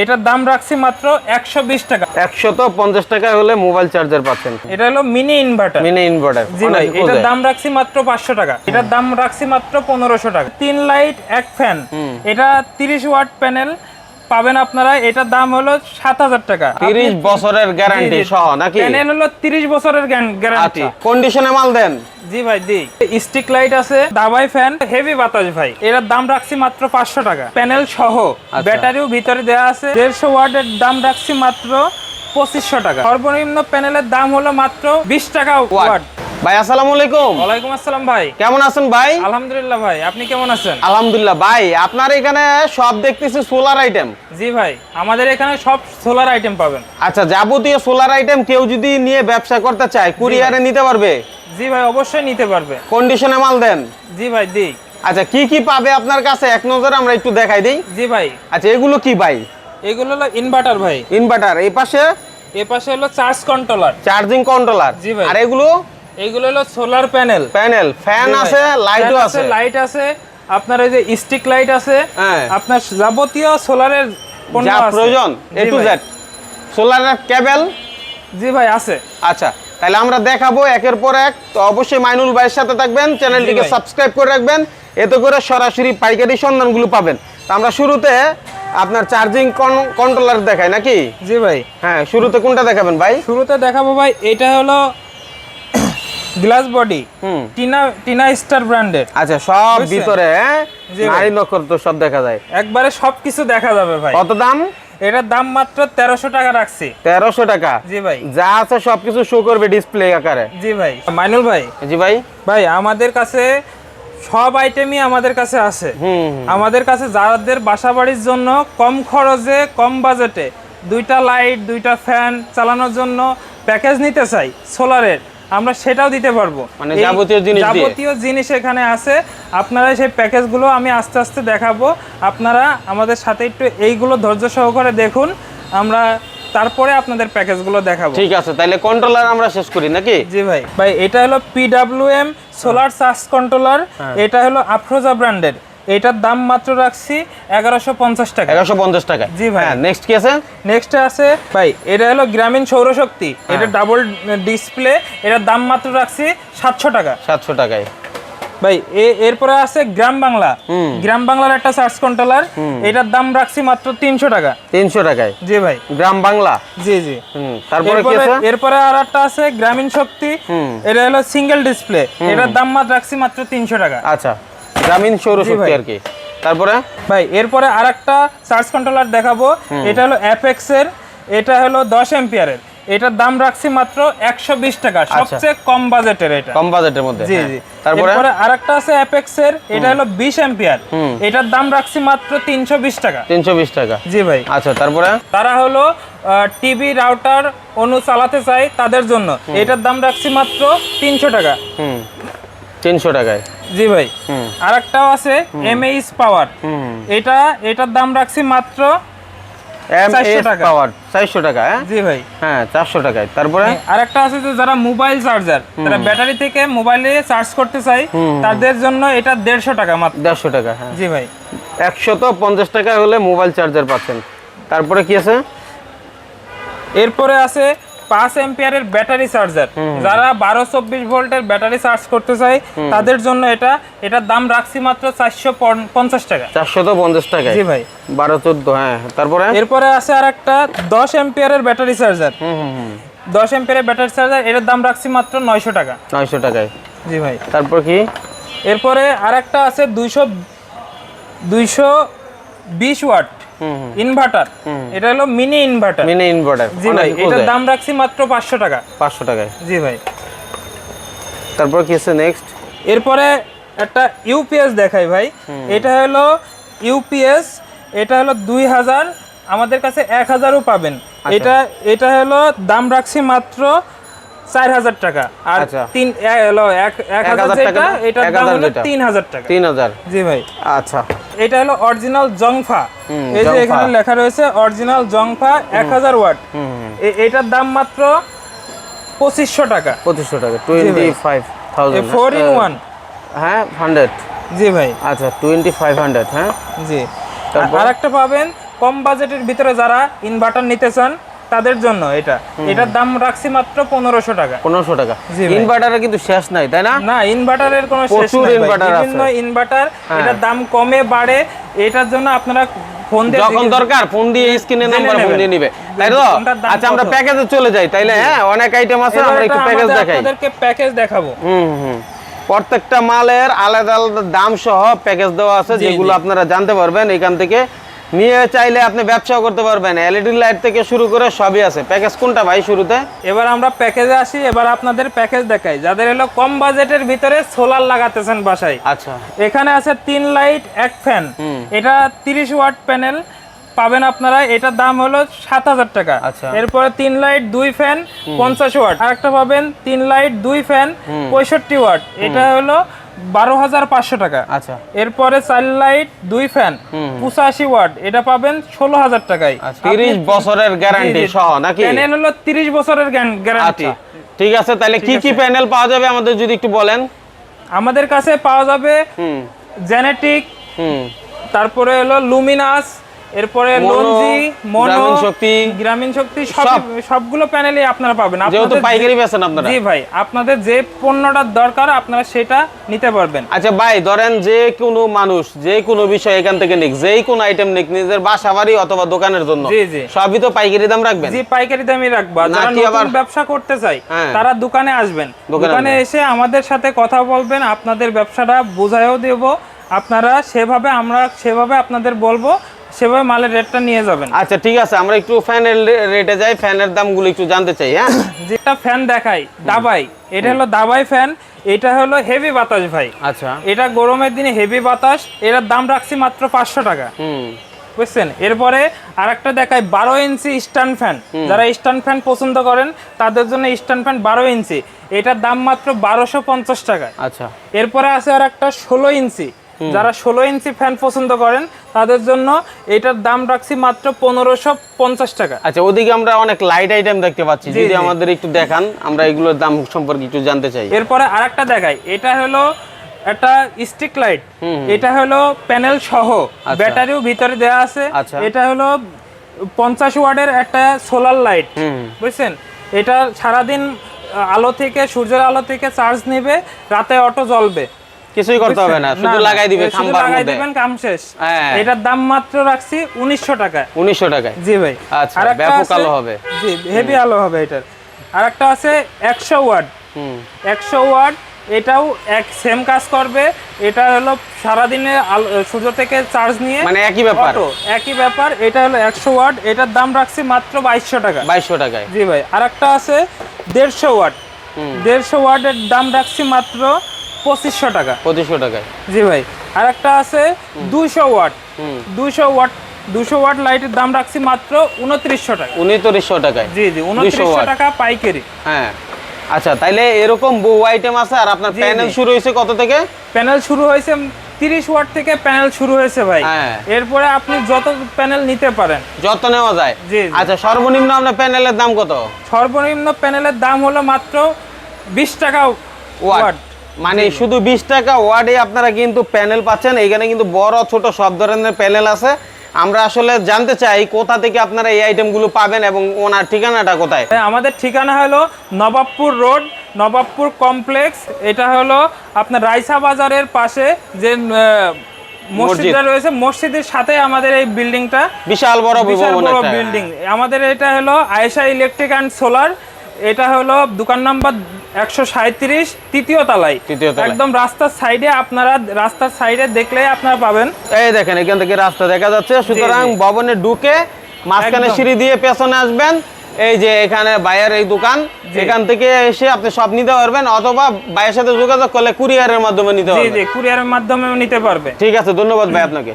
এটার দাম রাখছি মাত্র একশো বিশ টাকা। একশো তো পঞ্চাশ টাকা হলে মোবাইল চার্জার পাচ্ছেন। এটা হলো মিনি ইনভার্টার মিনি ইনভার্টার জি ভাই এটার দাম রাখছি মাত্র পাঁচশো টাকা। এটার দাম রাখছি মাত্র পনেরোশো টাকা। তিন লাইট এক ফ্যান এটা তিরিশ ওয়াট প্যানেল পাবেন আপনারা এটার দাম হলো সাত হাজার টাকা। তিরিশ বছরের গ্যারান্টি সহ নাকি? প্যানেল হলো তিরিশ বছরের গ্যারান্টি আচ্ছা কন্ডিশনে মাল দেন। জি ভাই দি স্টিক লাইট আছে দাবাই ফ্যান হেভি বাতাস ভাই। এটার দাম রাখছি মাত্র পাঁচশো টাকা। প্যানেল সহ আচ্ছা। ব্যাটারিও ভিতরে দেওয়া আছে। দেড়শো ওয়াটের দাম রাখছি মাত্র পঁচিশশো টাকা। সর্বনিম্ন প্যানেলের দাম হলো মাত্র বিশ টাকা ওয়াট ভাই আসসালামু আলাইকুম। ওয়ালাইকুম আসসালাম ভাই। কেমন আছেন ভাই? আলহামদুলিল্লাহ ভাই আপনি কেমন আছেন? আলহামদুলিল্লাহ। ভাই আপনার এখানে সব দেখতেছি সোলার আইটেম। জি ভাই আমাদের এখানে সব সোলার আইটেম পাবেন। আচ্ছা যাবতীয় সোলার আইটেম কেউ যদি নিয়ে ব্যবসা করতে চায় কুরিয়ারে নিতে পারবে? জি ভাই অবশ্যই নিতে পারবে। কন্ডিশনে মাল দেন। জি ভাই দি আচ্ছা কি কি পাবে আপনার কাছে? এক নজরে আমরা একটু দেখাই দিই। জি ভাই। আচ্ছা এগুলো কি ভাই? এগুলো হলো ইনভার্টার ভাই। ইনভার্টার এই পাশে? এ পাশে হলো চার্জ কন্ট্রোলার চার্জিং কন্ট্রোলার জি ভাই। আর এগুলো? এইগুলো হলো সোলার প্যানেল প্যানেল ফ্যান আছে লাইটও আছে। লাইট আছে। আপনার এই যে স্টিক লাইট আছে হ্যাঁ। আপনার যাবতীয় সোলারের পণ্য যা। প্রয়োজন এ টু। জেড সোলারের কেবল জি ভাই আছে। আচ্ছা তাহলে আমরা দেখাবো একের পর এক। তো অবশ্যই মাইনুল ভাইয়ের সাথে থাকবেন চ্যানেলটিকে সাবস্ক্রাইব করে রাখবেন। এতে করে সরাসরি পাইকারি সন্ধানগুলো পাবেন। তো আমরা শুরুতে আপনার চার্জিং কন্ট্রোলার দেখাই নাকি? জি ভাই। হ্যাঁ শুরুতে কোনটা দেখাবেন ভাই? শুরুতে দেখাবো ভাই এটা হলো গ্লাস বডি হুম। টিনা টিনা স্টার ব্র্যান্ডের। আচ্ছা সব? ভিতরে হ্যাঁ। নারী নক্ষত্র সব দেখা যায়। একবারে সবকিছু দেখা যাবে ভাই। কত দাম? এটার দাম মাত্র তেরোশো টাকা রাখছি। তেরোশো টাকা? জি ভাই। যা আছে সবকিছু শো করবে ডিসপ্লে আকারে। জি ভাই। মাইনুল ভাই। জি ভাই। ভাই আমাদের কাছে সব আইটেমই আমাদের কাছে আছে। আমাদের কাছে যাদের বাসা বাড়ির জন্য কম খরচে কম বাজেটে দুইটা লাইট দুইটা ফ্যান চালানোর জন্য প্যাকেজ নিতে চাই সোলারের আমরা সেটাও দিতে পারব। মানে যাবতীয় জিনিস যাবতীয় জিনিস এখানে আছে। আপনারা সেই প্যাকেজগুলো আমি আস্তে আস্তে দেখাবো। আপনারা আমাদের সাথে একটু এইগুলো ধৈর্য সহকারে দেখুন। আমরা তারপরে আপনাদের প্যাকেজগুলো দেখাবো। ঠিক আছে তাহলে কন্ট্রোলার আমরা শেষ করি নাকি? জি ভাই। ভাই এটা হলো পিডাব্লিউএম সোলার চার্জ কন্ট্রোলার এটা হলো আফরোজা ব্র্যান্ডের এটার দাম মাত্র রাখছি এগারোশো পঞ্চাশ টাকা। এগারোশো পঞ্চাশ টাকা জি ভাই। হ্যাঁ নেক্সট কি আছে? নেক্সট আছে ভাই এটা হলো গ্রামীণ সৌরশক্তি। এটা ডাবল ডিসপ্লে এটার দাম মাত্র রাখছি সাতশো টাকা। সাতশো টাকায়। ভাই এরপরে আছে গ্রাম বাংলা। গ্রাম বাংলার একটা চার্জ কন্ট্রোলার এটার দাম রাখছি মাত্র তিনশো টাকা। তিনশো টাকায়। জি ভাই। গ্রাম বাংলা? জি জি। তারপরে এরপরে আর একটা আছে গ্রামীণ শক্তি। হুম। এটা হলো সিঙ্গেল ডিসপ্লে এটার দাম মাত্র রাখছি মাত্র তিনশো টাকা। আচ্ছা। গ্রামীণ সৌরশক্তি। আর কি। তারপরে? ভাই এরপরে আর একটা চার্জ কন্ট্রোলার দেখাবো এটা হলো অ্যাপেক্স এর এটা হলো দশ এম্পিয়ারের এটার দাম রাখছি মাত্র একশো বিশ টাকা সবচেয়ে কম বাজেটের এটা। কম বাজেটের মধ্যে জি হ্যাঁ। জি। তারপরে? আরেকটা আছে অ্যাপেক্স এর এটা হলো বিশ এম্পিয়ার এটার দাম রাখছি মাত্র তিনশো বিশ টাকা। তিনশো বিশ টাকা। জি ভাই। আচ্ছা তারপরে? তারা হলো টিভি রাউটার অনু চালাতে চায় তাদের জন্য। এটার দাম রাখছি মাত্র তিনশো টাকা। হুম। তিনশো টাকায়। জি ভাই। হুম। আরেকটাও আছে এমএইচ পাওয়ার এটা এটার দাম রাখছি মাত্র এম 400 এস টাকা। পাওয়ার চারশো টাকা হ্যাঁ? জি ভাই। হ্যাঁ চারশো টাকায়। তারপরে? আরেকটা আছে যে যারা মোবাইল চার্জার তারা ব্যাটারি থেকে মোবাইলে চার্জ করতে তাদের জন্য এটা দেড়শো টাকা মাত্র। দেড়শো টাকা হ্যাঁ। জি ভাই। একশত পঞ্চাশ টাকা হলে মোবাইল চার্জার পাচ্ছেন। তারপরে কি আছে? এরপরে আছে পাঁচ এম্পিয়ারের ব্যাটারি চার্জার। যারা বারো চব্বিশ ভোল্টের ব্যাটারি চার্জ করতে চায় তাদের জন্য এটা এটার দাম রাখছি মাত্র চারশো পঞ্চাশ টাকা। চারশত পঞ্চাশ টাকা জি ভাই। বারো চোদ্দ হ্যাঁ। তারপরে? এরপরে আছে আর একটা দশ এম্পিয়ারের ব্যাটারি চার্জার। হুম হুম হুম। দশ এম্পিয়ারের ব্যাটারি চার্জার এটার দাম রাখছি মাত্র নয়শো টাকা। নয়শো টাকায়। জি ভাই। তারপর কি? এরপরে আর একটা আছে দুইশো দুইশো বিশ ওয়াট। ইনভার্টার এটা হলো মিনি ইনভার্টার মিনি ইনভার্টার জি ভাই এটার দাম রাখছি মাত্র পাঁচশো টাকা। পাঁচশো টাকায়। জি ভাই। তারপর কি আছে নেক্সট এরপরে একটা ইউপিএস দেখাই ভাই। এটা হলো ইউপিএস এটা হলো দুই হাজার আমাদের কাছে এক হাজারও পাবেন। আচ্ছা। এটা এটা হলো দাম রাখছি মাত্র চার হাজার টাকা। আর আচ্ছা। তিন এক হাজার টাকা এটার দাম হলো তিন হাজার টাকা। তিন হাজার। জি ভাই। আচ্ছা। এটা হলো অরিজিনাল জংফা। এই যে এখানে লেখা রয়েছে অরিজিনাল জংফা এক হাজার ওয়াট। এটার দাম মাত্র পঁচিশশো টাকা। পঁচিশশো টাকা। Twenty five thousand four in one হ্যাঁ হান্ড্রেড জি ভাই। আচ্ছা টোয়েন্টি ফাইভ হান্ড্রেড হ্যাঁ? জি। আর একটা পাবেন কম বাজেটের ভিতরে যারা ইনভার্টার নিতে চান তাদের জন্য এটা। এটার দাম রাখছি মাত্র পনেরোশো টাকা। পনেরোশো টাকা। ইনভার্টারের কিন্তু শেষ নাই তাই না? না ইনভার্টারের কোনো শেষ নাই। বিভিন্ন ইনভার্টার হ্যাঁ। এটার দাম কমে বাড়ে। এটার জন্য আপনারা ফোন দিয়ে যখন দরকার ফোন দিয়ে স্ক্রিনে নাম্বার ফোন দিয়ে নিবে। তাই তো? আচ্ছা আমরা প্যাকেজে চলে যাই। তাইলে হ্যাঁ অনেক আইটেম আছে আমরা একটু প্যাকেজ দেখাই। আপনাদেরকে প্যাকেজ দেখাবো। হুম হুম। প্রত্যেকটা মালের আলাদা আলাদা দাম সহ প্যাকেজ দেওয়া আছে যেগুলো আপনারা জানতে পারবেন এখান থেকে। নিয়ে চাইলে আপনি ব্যবসাও করতে পারবেন। এলইডি লাইট থেকে শুরু করে সবই আছে। প্যাকেজ কোনটা ভাই শুরুতে? এবার আমরা প্যাকেজে আসি। এবার আপনাদের প্যাকেজ দেখাই। যাদের হলো কম বাজেটের ভিতরে সোলার লাগাতেছেন বাসায়। আচ্ছা। এখানে আছে তিন লাইট এক ফ্যান এটা তিরিশ ওয়াট প্যানেল পাবেন আপনারা এটার দাম হলো সাত হাজার টাকা। আচ্ছা। এরপরে তিন লাইট দুই ফ্যান পঞ্চাশ ওয়াট। আরেকটা পাবেন তিন লাইট দুই ফ্যান পঁয়ষট্টি ওয়াট। এটা হলো বারো হাজার পাঁচশো টাকা। আচ্ছা। এরপরে চার লাইট দুই ফ্যান পঁচাশি ওয়াট এটা পাবেন ষোলো হাজার টাকায়। আচ্ছা, তিরিশ বছরের গ্যারান্টি সহ নাকি? প্যানেল হলো তিরিশ বছরের গ্যারান্টি আচ্ছা ঠিক আছে তাহলে কি কি প্যানেল পাওয়া যাবে আমাদের যদি একটু বলেন? আমাদের কাছে পাওয়া যাবে জেনেটিক হুম। তারপরে হলো লুমিনাস এরপরে লনজি মনো শক্তি, গ্রামীণ শক্তি সব সব। সবগুলো প্যানেলই আপনারা পাবেন। যেহেতু পাইকারি বেচেন আপনারা। জি ভাই আপনাদের যে পণ্যটার দরকার আপনারা সেটা নিতে পারবেন। আচ্ছা ভাই ধরেন যে কোনো মানুষ যে কোনো বিষয় এখান থেকে নিক যেই কোনো আইটেম নিক নিজের বাসা বাড়ি অথবা দোকানের জন্য জি, জি। সবই তো পাইকারি দাম রাখবেন? জি পাইকারি দামই রাখবা। যারা নতুন ব্যবসা করতে চায় হ্যাঁ। তারা দোকানে আসবেন। দোকানে এসে আমাদের সাথে কথা বলবেন আপনাদের ব্যবসাটা বোঝায়ও দেব। আপনারা সেভাবে আমরা সেভাবে আপনাদের বলব। সেভাবে মালের রেটটা নিয়ে যাবেন। আচ্ছা ঠিক আছে আমরা একটু ফ্যানের রেটে যাই ফ্যানের দামগুলো একটু জানতে চাই হ্যাঁ? যেটা ফ্যান দেখাই দাবাই এটা হলো দাবাই ফ্যান এটা হলো হেভি বাতাস ভাই। আচ্ছা। এটা গরমের দিনে হেভি বাতাস এটার দাম রাখছি মাত্র পাঁচশো টাকা। হুম। বুঝছেন? এরপরে আরেকটা দেখায় বারো ইঞ্চি স্ট্যান্ড ফ্যান যারা স্ট্যান্ড ফ্যান পছন্দ করেন তাদের জন্য স্ট্যান্ড ফ্যান বারো ইঞ্চি। এটার দাম মাত্র বারোশো পঞ্চাশ টাকা আচ্ছা। এরপরে আছে আর একটা ষোলো ইঞ্চি। যারা ষোলো ইঞ্চি ফ্যান পছন্দ করেন তাদের জন্য এটার দাম রাখছি মাত্র পনেরোশো পঞ্চাশ টাকা। আচ্ছা ওদিকে আমরা অনেক লাইট আইটেম দেখতে পাচ্ছি। যদি আমাদের একটু দেখান আমরা এগুলোর দাম সম্পর্কে একটু জানতে চাই। এরপরে আরেকটা দেখাই এটা হলো একটা স্টিক লাইট এটা হলো প্যানেল সহ ব্যাটারিও ভিতরে দেওয়া আছে। আচ্ছা। এটা হলো পঞ্চাশ ওয়ার্ডের একটা সোলার লাইট বুঝছেন? এটা সারাদিন আলো থেকে সূর্যের আলো থেকে চার্জ নেবে রাতে অটো জ্বলবে। কিছুই করতে হবে না শুধু লাগাই দিবে খাম্বার লাগাই দিবেন কাম শেষ। হ্যাঁ। এটার দাম মাত্র রাখছি উনিশশো টাকা উনিশশো টাকায়? জি ভাই। আচ্ছা, ব্যাপক আলো হবে। জি হেভি আলো হবে এটার। আর একটা আছে একশো ওয়াট। হুম। একশো ওয়াট এটাও এক সেম কাজ করবে। এটা হলো সারাদিনে সূর্য থেকে চার্জ নিয়ে মানে একই ব্যাপার। একই ব্যাপার। এটা হলো একশো ওয়াট এটার দাম রাখছি মাত্র বাইশশো টাকা বাইশশো টাকায়। জি ভাই। আর একটা আছে দেড়শো ওয়াট। দেড়শো ওয়াটের দাম রাখছি মাত্র পঁচিশশো টাকা। পঁচিশশো টাকায়। জি ভাই। আর একটা আছে দুইশো ওয়াট। দুইশো ওয়াট দুশো ওয়াট লাইটের দাম রাখছি মাত্র উনত্রিশশো টাকা। উনত্রিশশো টাকায়। জি জি উনত্রিশশো টাকা পাইকারি। হ্যাঁ। আচ্ছা তাইলে এরকম বহু আইটেম আছে আর আপনার প্যানেল শুরু হয়েছে কত থেকে? প্যানেল শুরু হয়েছে তিরিশ ওয়াট থেকে প্যানেল শুরু হয়েছে ভাই। হ্যাঁ। এরপরে আপনি যত প্যানেল নিতে পারেন। যত নেওয়া যায়। জি। আচ্ছা সর্বনিম্ন আপনার প্যানেলের দাম কত? সর্বনিম্ন প্যানেলের দাম হলো মাত্র বিশ টাকা ওয়াট। ওয়াট। মানে শুধু বিশ টাকা ওয়ার্ডে আপনারা কিন্তু প্যানেল পাচ্ছেন। এখানে কিন্তু বড় ছোট সব ধরনের প্যানেল আছে। আমরা আসলে জানতে চাই কোথা থেকে আপনারা এই আইটেমগুলো পাবেন এবং ওনার ঠিকানাটা কোথায়? আমাদের ঠিকানা হলো নবাবপুর রোড নবাবপুর কমপ্লেক্স। এটা হলো আপনার রাইসা বাজারের পাশে যে মসজিদটা রয়েছে মসজিদের সাথে আমাদের এই বিল্ডিংটা। বিশাল বড় বিশাল বড় বিল্ডিং। আমাদের এটা হলো আয়েশা ইলেকট্রিক অ্যান্ড সোলার। এটা হলো দোকান নাম্বার একশো সাঁত্রিশ তৃতীয় তলায়। একদম রাস্তার সাইডে আপনারা রাস্তার সাইডে দেখলেই আপনারা পাবেন। এই দেখেন এখান থেকে রাস্তা দেখা যাচ্ছে। সুতরাং ভবনে ঢুকে মাঝখানে সিঁড়ি দিয়ে পেছনে আসবেন। এই যে এখানে বাইরের এই দোকান এখান থেকে এসে আপনি সব নিতে পারবেন অথবা বাইরের সাথে যোগাযোগ করলে কুরিয়ারের মাধ্যমে নিতে পারবেন। কুরিয়ারের মাধ্যমেও নিতে পারবে। ঠিক আছে ধন্যবাদ ভাই আপনাকে।